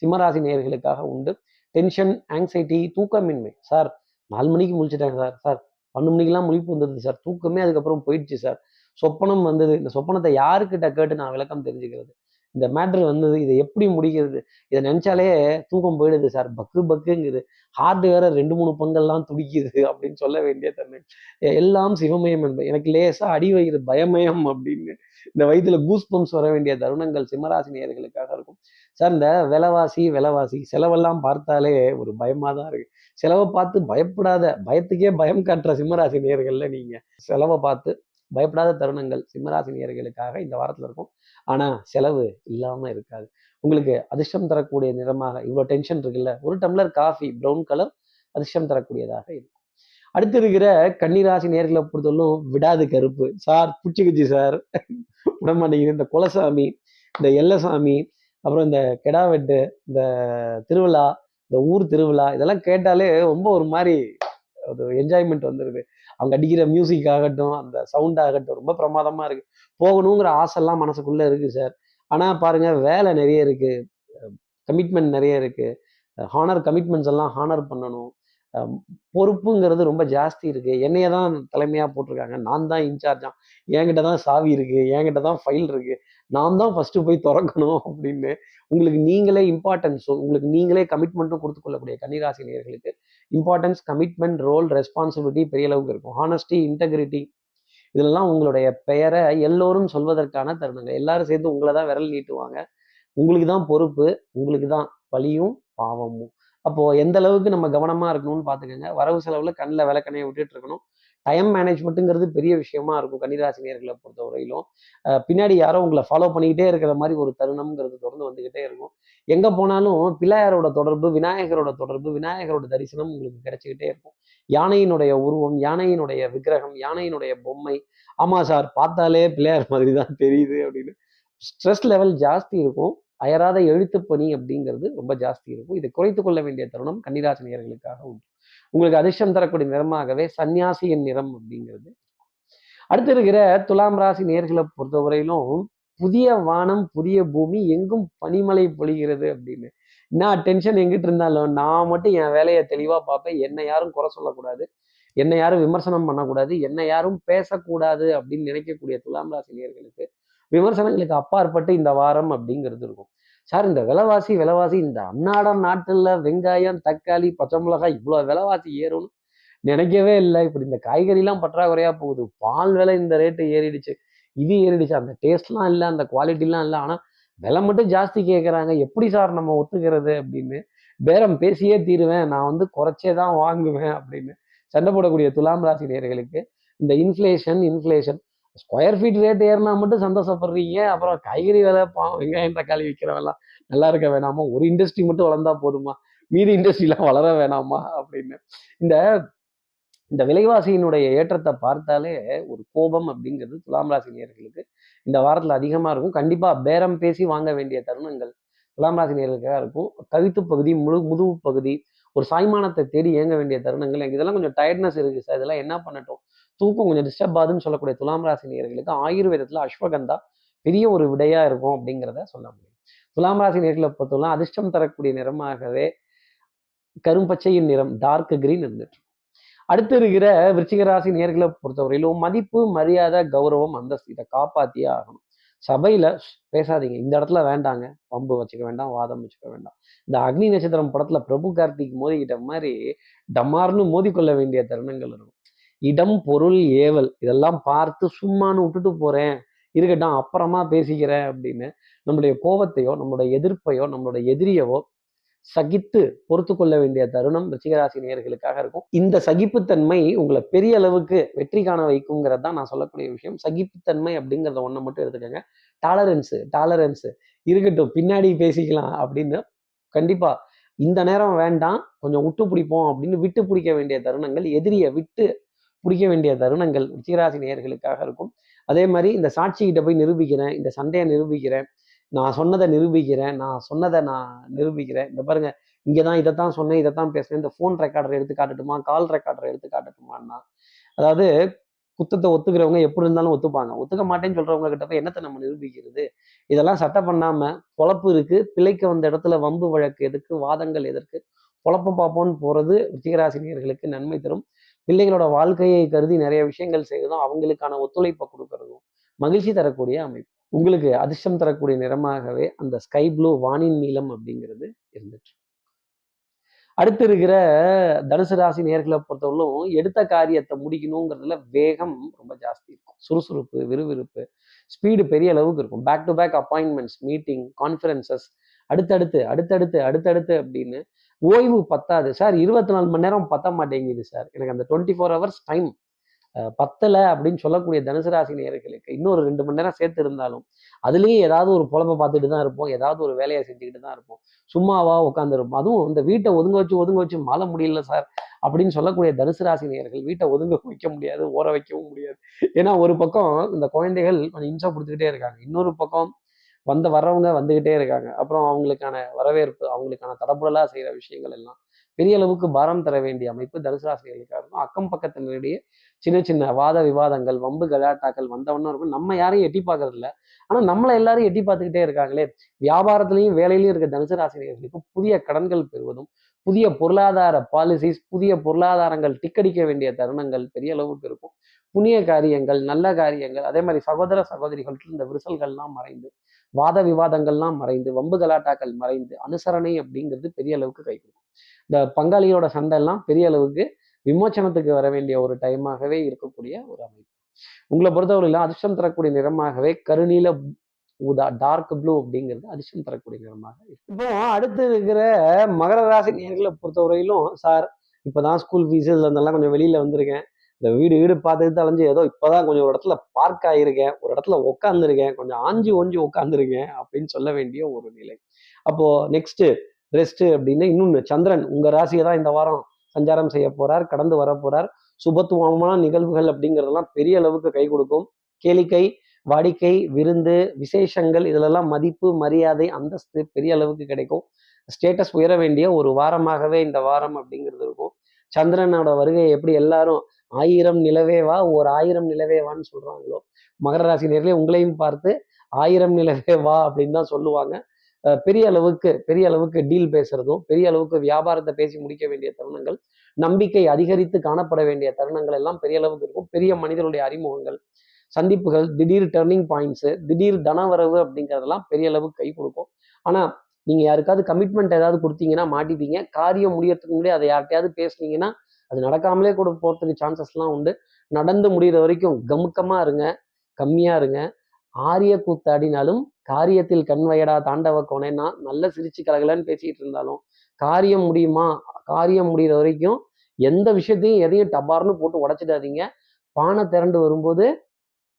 சிம்மராசி நேர்களுக்காக உண்டு. டென்ஷன் ஆங்ஸைட்டி தூக்கமின்மை. சார் நாலு மணிக்கு முழிச்சிட்டாங்க சார் சார் பன்னெண்டு மணிக்கெல்லாம் முழிப்பு வந்துடுது சார் தூக்கமே அதுக்கப்புறம் போயிடுச்சு சார் சொப்பனம் வந்தது. இந்த சொப்பனத்தை யாருக்கிட்ட கேட்டு நான் விளக்கம் தெரிஞ்சுக்கிறது? இந்த மேட்ரு வந்தது இதை எப்படி முடிக்கிறது? இதை நினைச்சாலே தூக்கம் போயிடுது சார். பக்கு பக்குங்குது. ஹார்ட் வேற ரெண்டு மூணு பங்கெல்லாம் துடிக்குது அப்படின்னு சொல்ல வேண்டிய தன்மை. எல்லாம் சிவமயம் என்பது எனக்கு லேசா அடி வயிறு பயமயம் அப்படின்னு இந்த வயிற்றுல கூஸ் பம்ப்ஸ் வர வேண்டிய தருணங்கள் சிம்மராசி நேயர்களுக்காக இருக்கும். சார் இந்த விலைவாசி விலைவாசி செலவெல்லாம் பார்த்தாலே ஒரு பயமா தான் இருக்கு. செலவை பார்த்து பயப்படாத பயத்துக்கே பயம் காட்டுற சிம்மராசி நேயர்கள்ல நீங்க. செலவை பார்த்து பயப்படாத தருணங்கள் சிம்மராசி நேயர்களுக்காக இந்த வாரத்தில் இருக்கும். ஆனால் செலவு இல்லாமல் இருக்காது. உங்களுக்கு அதிர்ஷ்டம் தரக்கூடிய நிறமாக இவ்வளோ டென்ஷன் இருக்குல்ல ஒரு டம்ளர் காஃபி ப்ரௌன் கலர் அதிர்ஷ்டம் தரக்கூடியதாக இருக்கும். அடுத்து இருக்கிற கன்னிராசி நேர்களை பொறுத்தவரைக்கும் விடாது கருப்பு. சார் பிடிச்சிக்குச்சு சார். விட மாட்டேங்குது. இந்த குலசாமி இந்த எல்லசாமி அப்புறம் இந்த கெடாவெட்டு இந்த திருவிழா இந்த ஊர் திருவிழா இதெல்லாம் கேட்டாலே ரொம்ப ஒரு மாதிரி ஒரு என்ஜாய்மெண்ட் வந்துடுது அவங்க அடிக்கிற மியூசிக் ஆகட்டும் அந்த சவுண்ட் ஆகட்டும் ரொம்ப பிரமாதமாக இருக்குது போகணுங்கிற ஆசைலாம் மனசுக்குள்ளே இருக்குது சார் ஆனால் பாருங்கள் வேலை நிறைய இருக்குது கமிட்மெண்ட் நிறைய இருக்குது ஹானர் கமிட்மெண்ட்ஸ் எல்லாம் ஹானர் பண்ணணும். பொறுப்புங்கிறது ரொம்ப ஜாஸ்தி இருக்குது என்னைய தான் தலைமையாக போட்டிருக்காங்க. நான் தான் இன்சார்ஜாக என்கிட்ட தான் சாவி இருக்குது என்கிட்ட தான் ஃபைல் இருக்குது நான் தான் ஃபஸ்ட்டு போய் திறக்கணும் அப்படின்னு உங்களுக்கு நீங்களே இம்பார்ட்டன்ஸ் உங்களுக்கு நீங்களே கமிட்மெண்ட்டும் கொடுத்து கொள்ளக்கூடிய கன்னிராசி நேர்களுக்கு இம்பார்ட்டன்ஸ் கமிட்மெண்ட் ரோல் ரெஸ்பான்சிபிலிட்டி பெரிய அளவுக்கு இருக்கும். ஹானஸ்டி இன்டெகிரிட்டி இதெல்லாம் உங்களுடைய பெயரை எல்லோரும் சொல்வதற்கான தருணங்கள். எல்லாரும் சேர்ந்து உங்களை தான் விரல் நீட்டுவாங்க. உங்களுக்கு தான் பொறுப்பு உங்களுக்கு தான் வலியும் பாவமும். அப்போது எந்த அளவுக்கு நம்ம கவனமாக இருக்கணும்னு பார்த்துக்கோங்க. வரவு செலவில் கண்ணில் விளக்கணையை விட்டுட்டு இருக்கணும். டைம் மேனேஜ்மெண்ட்டுங்கிறது பெரிய விஷயமா இருக்கும் கன்னிராசி நேர்களை பொறுத்த வரையிலும் பின்னாடி யாரோ உங்களை ஃபாலோ பண்ணிக்கிட்டே இருக்கிற மாதிரி ஒரு தருணம்ங்கிறது தொடர்ந்து வந்துக்கிட்டே இருக்கும். எங்க போனாலும் பிள்ளையாரோட தொடர்பு விநாயகரோட தொடர்பு விநாயகரோட தரிசனம் உங்களுக்கு கிடைச்சிக்கிட்டே இருக்கும். யானையினுடைய உருவம் யானையினுடைய விக்கிரகம் யானையினுடைய பொம்மை ஆமா சார் பார்த்தாலே பிள்ளையார் மாதிரி தான் தெரியுது அப்படின்னு. ஸ்ட்ரெஸ் லெவல் ஜாஸ்தி இருக்கும். அயராத எழுத்துப்பணி அப்படிங்கிறது ரொம்ப ஜாஸ்தி இருக்கும். இதை குறைத்து கொள்ள வேண்டிய தருணம் கன்னிராசினியர்களுக்காக உண்டு. உங்களுக்கு அதிர்ஷ்டம் தரக்கூடிய நிறமாகவே சன்னியாசியின் நிறம் அப்படிங்கிறது அடுத்து இருக்கிற துலாம் ராசி நேர்களை பொறுத்தவரையிலும் புதிய வானம் புதிய பூமி எங்கும் பனிமலை பொழிகிறது அப்படின்னு. நான் டென்ஷன் எங்கிட்டு இருந்தாலும் நான் மட்டும் என் வேலையை தெளிவா பார்ப்பேன். என்னை யாரும் குறை சொல்லக்கூடாது. என்னை யாரும் விமர்சனம் பண்ணக்கூடாது. என்னை யாரும் பேசக்கூடாது அப்படின்னு நினைக்கக்கூடிய துலாம் ராசி நேர்களுக்கு விமர்சனங்களுக்கு அப்பாற்பட்டு இந்த வாரம் அப்படிங்கிறது இருக்கும். சார் இந்த விலைவாசி விலைவாசி இந்த அன்னாடம் நாட்டில் வெங்காயம் தக்காளி பச்சை மிளகாய் இவ்வளோ விலைவாசி ஏறும்னு நினைக்கவே இல்லை. இப்படி இந்த காய்கறிலாம் பற்றாக்குறையாக போகுது. பால் விலை இந்த ரேட்டு ஏறிடுச்சு. இது ஏறிடுச்சு. அந்த டேஸ்ட்லாம் இல்லை அந்த குவாலிட்டிலாம் இல்லை. ஆனால் விலை மட்டும் ஜாஸ்தி கேட்குறாங்க எப்படி சார் நம்ம ஒத்துக்கிறது அப்படின்னு பேரம் பேசியே தீருவேன். நான் வந்து குறைச்சே தான் வாங்குவேன் அப்படின்னு சண்டை போடக்கூடிய துலாம் ராசி நேர்களுக்கு இந்த inflation inflation square feet rate ஏறினா மட்டும் சந்தோஷப்படுறீங்க. அப்புறம் காய்கறி விலை பாவம் வெங்காயம் தக்காளி விற்கிறவெல்லாம் நல்லா இருக்க வேணாமா? ஒரு இண்டஸ்ட்ரி மட்டும் வளர்ந்தா போதுமா? மீதி இண்டஸ்ட்ரிலாம் வளர வேணாமா? அப்படின்னு. இந்த இந்த விலைவாசியினுடைய ஏற்றத்தை பார்த்தாலே ஒரு கோபம் அப்படிங்கிறது துலாம் ராசி நேர்களுக்கு இந்த வாரத்தில் அதிகமாக இருக்கும். கண்டிப்பாக பேரம் பேசி வாங்க வேண்டிய தருணங்கள் துலாம் ராசி நேர்களுக்காக இருக்கும். கவித்து பகுதி முழு முதுகு பகுதி ஒரு சாய்மானத்தை தேடி இயங்க வேண்டிய தருணங்கள். எனக்கு இதெல்லாம் கொஞ்சம் டயர்ட்னஸ் இருக்குது சார். இதெல்லாம் என்ன பண்ணட்டும்? தூக்கம் கொஞ்சம் டிஸ்டர்ப் ஆகுதுன்னு சொல்லக்கூடிய துலாம் ராசி நேர்களுக்கு ஆயுர்வேதத்தில் அஸ்வகந்தா பெரிய ஒரு விடையா இருக்கும் அப்படிங்கிறத சொல்ல முடியும். துலாம் ராசி நேர்களை பொறுத்தவரை அதிர்ஷ்டம் தரக்கூடிய நிறமாகவே கரும்பச்சையின் நிறம் டார்க் கிரீன் இருந்துட்டு. அடுத்து இருக்கிற விருச்சிக ராசி நேர்களை பொறுத்தவரையிலும் மதிப்பு மரியாதை கௌரவம் அந்தஸ்து இதை காப்பாத்தியே ஆகணும். சபையில பேசாதீங்க. இந்த இடத்துல வேண்டாங்க. பம்பு வச்சுக்க வேண்டாம் வாதம் வச்சுக்க வேண்டாம். இந்த அக்னி நட்சத்திரம் படத்துல பிரபு கார்த்திக் மோதிக்கிட்ட மாதிரி டமார்னு மோதிக்கொள்ள வேண்டிய தருணங்கள் இருக்கும். இடம் பொருள் ஏவல் இதெல்லாம் பார்த்து சும்மானு விட்டுட்டு போறேன். இருக்கட்டும் அப்புறமா பேசிக்கிறேன் அப்படின்னு நம்முடைய கோபத்தையோ நம்மளுடைய எதிர்ப்பையோ நம்மளுடைய எதிரியவோ சகித்து பொறுத்து கொள்ள வேண்டிய தருணம் ரிச்சிகராசி நேர்களுக்காக இருக்கும். இந்த சகிப்புத்தன்மை உங்களை பெரிய அளவுக்கு வெற்றி காண வைக்குங்கிறது தான் நான் சொல்லக்கூடிய விஷயம். சகிப்புத்தன்மை அப்படிங்கிறத ஒன்றை மட்டும் எடுத்துக்கோங்க. டாலரன்ஸு டாலரன்ஸு இருக்கட்டும் பின்னாடி பேசிக்கலாம் அப்படின்னு கண்டிப்பா இந்த நேரம் வேண்டாம். கொஞ்சம் விட்டு பிடிப்போம் அப்படின்னு விட்டு பிடிக்க வேண்டிய தருணங்கள் எதிரியை விட்டு பிடிக்க வேண்டிய தருணங்கள் உச்சிகராசி நேயர்களுக்காக இருக்கும். அதே மாதிரி இந்த சாட்சிகிட்ட போய் நிரூபிக்கிறேன் இந்த சண்டையை நிரூபிக்கிறேன் நான் சொன்னதை நிரூபிக்கிறேன் நான் சொன்னதை நான் நிரூபிக்கிறேன். இந்த பாருங்க இங்கே தான் இதை தான் சொன்னேன் இதை தான் பேசுனேன். இந்த ஃபோன் ரெக்கார்டர் எடுத்து காட்டட்டுமா கால் ரெக்கார்டர் எடுத்து காட்டட்டுமான்னா அதாவது குத்தத்தை ஒத்துக்கிறவங்க எப்படி இருந்தாலும் ஒத்துப்பாங்க. ஒத்துக்க மாட்டேன்னு சொல்றவங்க கிட்ட போய் என்னத்தை நம்ம நிரூபிக்கிறது? இதெல்லாம் சட்டை பண்ணாம பொழப்பு இருக்கு பிழைக்க வந்த இடத்துல வம்பு வழக்கு எதுக்கு வாதங்கள் எதற்கு பொழப்ப பார்ப்போம்னு போறது ரிச்சிகராசினியர்களுக்கு நன்மை தரும். பிள்ளைகளோட வாழ்க்கையை கருதி நிறைய விஷயங்கள் செய்வதும் அவங்களுக்கான ஒத்துழைப்பை கொடுக்கறதும் மகிழ்ச்சி தரக்கூடிய அமைப்பு. உங்களுக்கு அதிர்ஷ்டம் தரக்கூடிய நிறமாகவே அந்த ஸ்கை ப்ளூ வானின் நீளம் அப்படிங்கிறது இருந்துட்டு. அடுத்து இருக்கிற தனுசு ராசி நேர்களை பொறுத்தவரைக்கும் எடுத்த காரியத்தை முடிக்கணுங்கிறதுல வேகம் ரொம்ப ஜாஸ்தி இருக்கும். சுறுசுறுப்பு விறுவிறுப்பு ஸ்பீடு பெரிய அளவுக்கு இருக்கும். Back to back appointments meeting conferences அடுத்தடுத்து அடுத்தடுத்து அடுத்தடுத்து அப்படின்னு ஓய்வு பத்தாது. சார் இருபத்தி நாலு மணி நேரம் பத்த மாட்டேங்குது சார். எனக்கு அந்த டுவெண்ட்டி ஃபோர் ஹவர்ஸ் டைம் பத்தலை அப்படின்னு சொல்லக்கூடிய தனுசு ராசி நேர்களுக்கு இன்னொரு ரெண்டு மணி நேரம் சேர்த்து இருந்தாலும் அதுலேயும் ஏதாவது ஒரு புலம்பை பார்த்துட்டு தான் இருப்போம். ஏதாவது ஒரு வேலையை செஞ்சுக்கிட்டு தான் இருப்போம். சும்மாவா உட்காந்துருப்போம் அதுவும் இந்த வீட்டை ஒதுங்க வச்சு ஒதுங்க வச்சு மாற முடியல சார் அப்படின்னு சொல்லக்கூடிய தனுசு ராசி நேர்கள் வீட்டை ஒதுங்க வைக்க முடியாது ஓர வைக்கவும் முடியாது. ஏன்னா ஒரு பக்கம் இந்த குழந்தைகள் கொஞ்சம் இம்சா கொடுத்துக்கிட்டே இருக்காங்க. இன்னொரு பக்கம் வந்த வர்றவங்க வந்துகிட்டே இருக்காங்க. அப்புறம் அவங்களுக்கான வரவேற்பு அவங்களுக்கான தடபுடலா செய்யற விஷயங்கள் எல்லாம் பெரிய அளவுக்கு பாரம் தர வேண்டிய அமைப்பு தனுசு ராசிகளுக்காக இருக்கும் அக்கம் பக்கத்தினரிடையே சின்ன சின்ன வாத விவாதங்கள் வம்பு கலாட்டாக்கள் வந்தவொன்னும் இருக்கும். நம்ம யாரையும் எட்டி பார்க்கறது இல்லை ஆனா நம்மளை எல்லாரும் எட்டி பார்த்துக்கிட்டே இருக்காங்களே. வியாபாரத்திலையும் வேலையிலையும் இருக்க தனுசு ராசினியர்களுக்கு புதிய கடன்கள் பெறுவதும் புதிய பொருளாதார பாலிசிஸ் புதிய பொருளாதாரங்கள் டிக்கடிக்க வேண்டிய தருணங்கள் பெரிய அளவுக்கு இருக்கும். புண்ணிய காரியங்கள் நல்ல காரியங்கள் அதே மாதிரி சகோதர சகோதரிகள் இந்த விரிசல்கள்லாம் மறைந்து வாத விவாதங்கள்லாம் மறைந்து வம்பு கலாட்டாக்கள் மறைந்து அனுசரணை அப்படிங்கிறது பெரிய அளவுக்கு கை கொடுக்கும். இந்த பங்காளியோட சண்டை எல்லாம் பெரிய அளவுக்கு விமோச்சனத்துக்கு வர வேண்டிய ஒரு டைமாகவே இருக்கக்கூடிய ஒரு அமைப்பு. உங்களை பொறுத்தவரையில அதிர்ஷ்டம் தரக்கூடிய நிறமாகவே கருநீல ஊதா டார்க் ப்ளூ அப்படிங்கிறது அதிர்ஷ்டம் தரக்கூடிய நிறமாக இருக்கும் இப்போ அடுத்து இருக்கிற மகர ராசி நேர்களை பொறுத்தவரையிலும் சார் இப்போதான் ஸ்கூல் ஃபீஸ் இதுல கொஞ்சம் வெளியில வந்திருக்கேன். இந்த வீடு வீடு பார்த்துட்டு அலைஞ்சு ஏதோ இப்போதான் கொஞ்சம் ஒரு இடத்துல பார்க் ஆகியிருக்கேன் ஒரு இடத்துல உட்காந்துருக்கேன் கொஞ்சம் ஆஞ்சி ஒஞ்சி உட்காந்துருக்கேன் அப்படின்னு சொல்ல வேண்டிய ஒரு நிலை. அப்போ நெக்ஸ்ட் ரெஸ்ட் அப்படின்னு இன்னொன்று சந்திரன் உங்க ராசியை தான் இந்த வாரம் சஞ்சாரம் செய்ய போறார் கடந்து வர போறார். சுபத்துவமான நிகழ்வுகள் அப்படிங்கிறதெல்லாம் பெரிய அளவுக்கு கை கொடுக்கும். கேளிக்கை வாடிக்கை விருந்து விசேஷங்கள் இதிலெல்லாம் மதிப்பு மரியாதை அந்தஸ்து பெரிய அளவுக்கு கிடைக்கும். ஸ்டேட்டஸ் உயர வேண்டிய ஒரு வாரமாகவே இந்த வாரம் அப்படிங்கிறது இருக்கும். சந்திரனோட வருகையை எப்படி எல்லாரும் ஆயிரம் நிலவேவா ஒரு ஆயிரம் நிலவேவான்னு சொல்றாங்களோ? மகர ராசி நேர்களே உங்களையும் பார்த்து ஆயிரம் நிலவே வா அப்படின்னு தான் சொல்லுவாங்க. பெரிய அளவுக்கு பெரிய அளவுக்கு டீல் பேசுறதும் பெரிய அளவுக்கு வியாபாரத்தை பேசி முடிக்க வேண்டிய தருணங்கள் நம்பிக்கை அதிகரித்து காணப்பட வேண்டிய தருணங்கள் எல்லாம் பெரிய அளவுக்கு இருக்கும். பெரிய மனிதனுடைய அறிமுகங்கள் சந்திப்புகள் திடீர் டர்னிங் பாயிண்ட்ஸு திடீர் தனவரவு அப்படிங்கிறதெல்லாம் பெரிய அளவுக்கு கை கொடுக்கும். ஆனா நீங்க யாருக்காவது கமிட்மெண்ட் ஏதாவது கொடுத்தீங்கன்னா மாட்டிப்பீங்க. காரியம் முடியறதுக்கு முன்னாடி அதை யார்கிட்டயாவது பேசுனீங்கன்னா அது நடக்காமலே கூட போகிறதுக்கு சான்சஸ்லாம் உண்டு. நடந்து முடிகிற வரைக்கும் கமுக்கமாக இருங்க கம்மியாக இருங்க. ஆரிய கூத்தாடினாலும் காரியத்தில் கண்வையடா தாண்டவ கோனேன்னா நல்ல சிரிச்சு கலகலன்னு பேசிகிட்டு இருந்தாலும் காரியம் முடியுமா? காரியம் முடிகிற வரைக்கும் எந்த விஷயத்தையும் எதையும் டபார்னு போட்டு உடச்சிடாதீங்க. பானை திரண்டு வரும்போது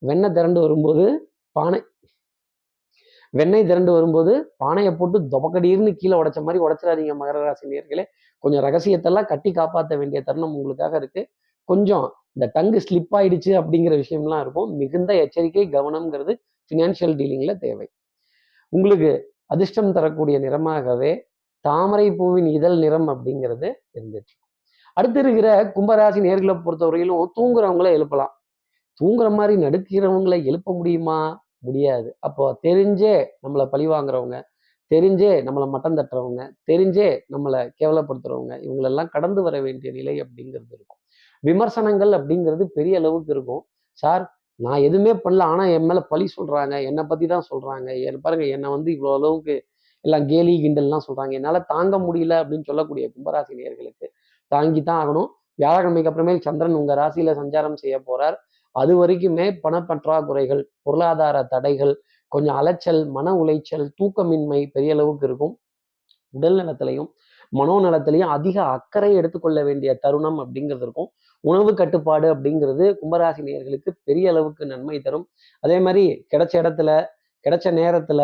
வெண்ணெய் திரண்டு வரும்போது பானை வெண்ணெய் திரண்டு வரும்போது பானையை போட்டு தொபக்கடீர்னு கீழே உடைச்ச மாதிரி உடச்சிடாதீங்க மகர ராசி நேர்களே கொஞ்சம் ரகசியத்தெல்லாம் கட்டி காப்பாற்ற வேண்டிய தருணம் உங்களுக்காக இருக்கு. கொஞ்சம் இந்த டங்கு ஸ்லிப் ஆயிடுச்சு அப்படிங்கிற விஷயம்லாம் இருக்கும். மிகுந்த எச்சரிக்கை கவனம்ங்கிறது ஃபினான்ஷியல் டீலிங்கில் தேவை. உங்களுக்கு அதிர்ஷ்டம் தரக்கூடிய நிறமாகவே தாமரை பூவின் இதழ் நிறம் அப்படிங்கிறது இருந்துச்சு. அடுத்து இருக்கிற கும்பராசி நேர்களை பொறுத்தவரையிலும் தூங்குறவங்கள எழுப்பலாம். தூங்குற மாதிரி நடுக்கிறவங்களை எழுப்ப முடியுமா? முடியாது. அப்போ தெரிஞ்சே நம்மளை பழி வாங்குறவங்க தெரிஞ்சே நம்மளை மட்டம் தட்டுறவங்க தெரிஞ்சே நம்மளை கேவலப்படுத்துறவங்க இவங்களெல்லாம் கடந்து வர வேண்டிய நிலை அப்படிங்கிறது இருக்கும். விமர்சனங்கள் அப்படிங்கிறது பெரிய அளவுக்கு இருக்கும். சார் நான் எதுவுமே பண்ணல. ஆனா என் மேல பழி சொல்றாங்க. என்னை பத்தி தான் சொல்றாங்க. என் பாருங்க என்னை வந்து இவ்வளோ அளவுக்கு எல்லாம் கேலி கிண்டல்லாம் சொல்றாங்க. என்னால தாங்க முடியல அப்படின்னு சொல்லக்கூடிய கும்பராசி நேர்களுக்கு தாங்கி தான் ஆகணும். வியாழக்கிழமைக்கு அப்புறமே சந்திரன் உங்க ராசியில சஞ்சாரம் செய்ய போறார். அது வரைக்குமே பணப்பற்றாக்குறைகள் பொருளாதார தடைகள் கொஞ்சம் அலைச்சல் மன உளைச்சல் தூக்கமின்மை பெரிய அளவுக்கு இருக்கும். உடல் நலத்திலையும் மனோநலத்திலையும் அதிக அக்கறை எடுத்துக்கொள்ள வேண்டிய தருணம் அப்படிங்கிறது இருக்கும். உணவு கட்டுப்பாடு அப்படிங்கிறது கும்பராசி நேர்களுக்கு பெரிய அளவுக்கு நன்மை தரும். அதே மாதிரி கிடைச்ச இடத்துல கிடைச்ச நேரத்துல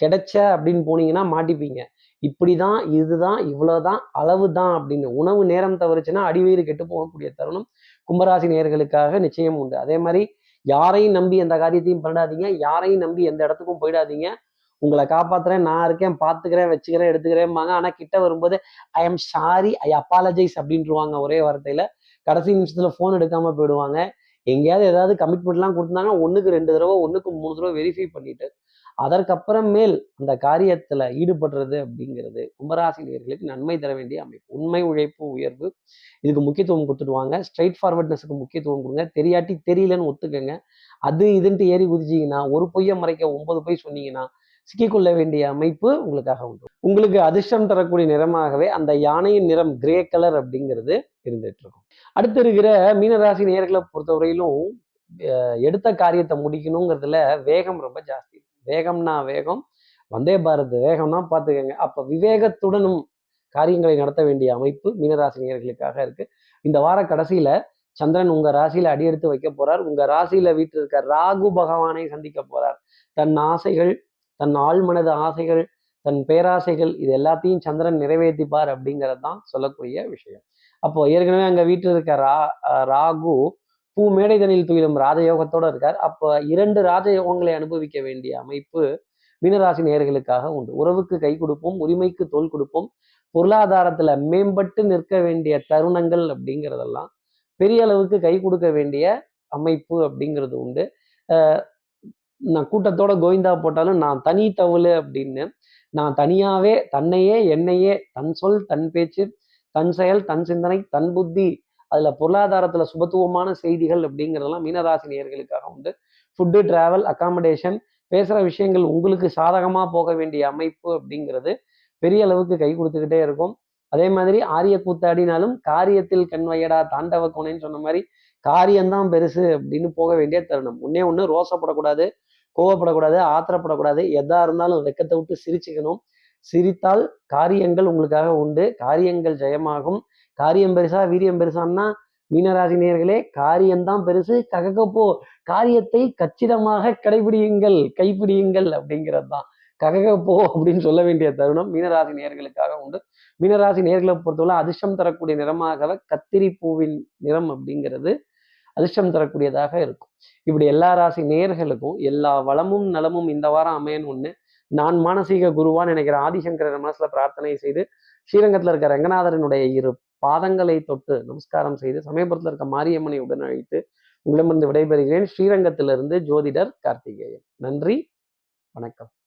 கிடைச்ச அப்படின்னு போனீங்கன்னா மாட்டிப்பீங்க. இப்படிதான் இதுதான் இவ்வளவுதான் அளவு தான் அப்படின்னு உணவு நேரம் தவறுச்சுன்னா அடிவயிறு கெட்டு போகக்கூடிய தருணம் கும்பராசி நேர்களுக்காக நிச்சயம் உண்டு. அதே மாதிரி யாரையும் நம்பி எந்த காரியத்தையும் பண்ணிடாதீங்க யாரையும் நம்பி எந்த இடத்துக்கும் போயிடாதீங்க. உங்களை காப்பாத்துறேன் நான் இருக்கேன் பாத்துக்கிறேன் வச்சுக்கிறேன் எடுத்துக்கிறேன்பாங்க. ஆனா கிட்ட வரும்போது I am sorry I apologise அப்படின்ட்டுருவாங்க ஒரே வார்த்தையில. கடைசி நிமிஷத்துல ஃபோன் எடுக்காம போயிடுவாங்க. எங்கேயாவது ஏதாவது கமிட்மெண்ட்லாம் கொடுத்தாங்கன்னா ஒன்றுக்கு ரெண்டு தடவை ஒன்றுக்கு மூணு தடவை வெரிஃபை பண்ணிட்டு அதற்கப்புறமேல் அந்த காரியத்துல ஈடுபடுறது அப்படிங்கிறது கும்பராசினியர்களுக்கு நன்மை தர வேண்டிய அமைப்பு. உண்மை உழைப்பு உயர்வு இதுக்கு முக்கியத்துவம் கொடுத்துடுவாங்க. ஸ்ட்ரைட் ஃபார்வர்ட்னஸுக்கு முக்கியத்துவம் கொடுங்க. தெரியாட்டி தெரியலன்னு ஒத்துக்கங்க. அது இதுன்ட்டு ஏறி குதிச்சிங்கன்னா ஒரு பொய்யை மறைக்க ஒன்பது பொய் சொன்னீங்கன்னா சிக்கிக்கொள்ள வேண்டிய அமைப்பு உங்களுக்காக உண்டு. உங்களுக்கு அதிர்ஷ்டம் தரக்கூடிய நிறமாகவே அந்த யானையின் நிறம் கிரே கலர் அப்படிங்கிறது இருந்துட்டு இருக்கும். அடுத்து இருக்கிற மீனராசி நேர்களை பொறுத்தவரையிலும் எடுத்த காரியத்தை முடிக்கணுங்கிறதுல வேகம் ரொம்ப ஜாஸ்தி வேகம்னா வேகம் வந்தே பாரத் வேகம்னா பார்த்துக்கங்க. அப்போ விவேகத்துடனும் காரியங்களை நடத்த வேண்டிய அமைப்பு மீனராசினியர்களுக்காக இருக்கு. இந்த வார கடைசியில சந்திரன் உங்க ராசியில அடியெடுத்து வைக்க போறார். உங்க ராசியில வீட்டில் இருக்க ராகு பகவானை சந்திக்க போறார். தன் ஆசைகள் தன் ஆழ்மனது ஆசைகள் தன் பேராசைகள் இது எல்லாத்தையும் சந்திரன் நிறைவேற்றிப்பார் அப்படிங்கிறது தான் சொல்லக்கூடிய விஷயம். அப்போ ஏற்கனவே அங்க வீட்டில் இருக்க ரா ராகு பூ மேடைதனில் துயிலும் ராஜயோகத்தோட இருக்கார். அப்போ இரண்டு ராஜயோகங்களை அனுபவிக்க வேண்டிய அமைப்பு மீனராசி நேயர்களுக்காக உண்டு. உறவுக்கு கை கொடுப்போம் உரிமைக்கு தோல் கொடுப்போம் பொருளாதாரத்துல மேம்பட்டு நிற்க வேண்டிய தருணங்கள் அப்படிங்கிறதெல்லாம் பெரிய அளவுக்கு கை கொடுக்க வேண்டிய அமைப்பு அப்படிங்கிறது உண்டு. நான் கூட்டத்தோட கோவிந்தா போட்டாலும் நான் தனி தவுளு அப்படின்னு நான் தனியாவே தன்னையே என்னையே தன் சொல் தன் பேச்சு தன் செயல் தன் சிந்தனை தன் புத்தி அதுல பொருளாதாரத்துல சுபத்துவமான செய்திகள் அப்படிங்கிறதெல்லாம் மீனராசி நேர்களுக்காக உண்டு. ஃபுட்டு டிராவல் அக்காமடேஷன் பேசுகிற விஷயங்கள் உங்களுக்கு சாதகமாக போக வேண்டிய அமைப்பு அப்படிங்கிறது பெரிய அளவுக்கு கை கொடுத்துக்கிட்டே இருக்கும். அதே மாதிரி ஆரிய கூத்தாடினாலும் காரியத்தில் கண்வையடா தாண்டவ கோணைன்னு சொன்ன மாதிரி காரியம்தான் பெருசு அப்படின்னு போக வேண்டிய தருணம். ஒன்னே ஒன்று ரோசப்படக்கூடாது கோவப்படக்கூடாது ஆத்திரப்படக்கூடாது எதா இருந்தாலும் வெக்கத்தை விட்டு சிரிச்சுக்கணும். சிரித்தால் காரியங்கள் உங்களுக்காக உண்டு. காரியங்கள் ஜெயமாகும். காரியம் பெருசா வீரியம் பெருசான்னா மீனராசி நேயர்களே காரியம்தான் பெருசு. கககப்போ காரியத்தை கச்சிதமாக கடைபிடியுங்கள் கைப்பிடியுங்கள் அப்படிங்கிறது தான் கககப்போ அப்படின்னு சொல்ல வேண்டிய தருணம் மீனராசி நேயர்களுக்காக உண்டு. மீனராசி நேர்களை பொறுத்தவரை அதிர்ஷ்டம் தரக்கூடிய நிறமாக கத்திரி பூவின் நிறம் அப்படிங்கிறது அதிர்ஷ்டம் தரக்கூடியதாக இருக்கும். இப்படி எல்லா ராசி நேயர்களுக்கும் எல்லா வளமும் நலமும் இந்த வாரம் அமையணும்னு நான் மானசீக குருவான்னு நினைக்கிற ஆதிசங்கரன் மனசுல பிரார்த்தனை செய்து ஸ்ரீரங்கத்தில் இருக்க ரங்கநாதரனுடைய இரு பாதங்களை தொட்டு நமஸ்காரம் செய்து சமயபுரத்தில் இருக்க மாரியம்மனை உடன் அழைத்து உங்களிடமிருந்து விடைபெறுகிறேன். ஸ்ரீரங்கத்திலிருந்து ஜோதிடர் கார்த்திகேயன். நன்றி. வணக்கம்.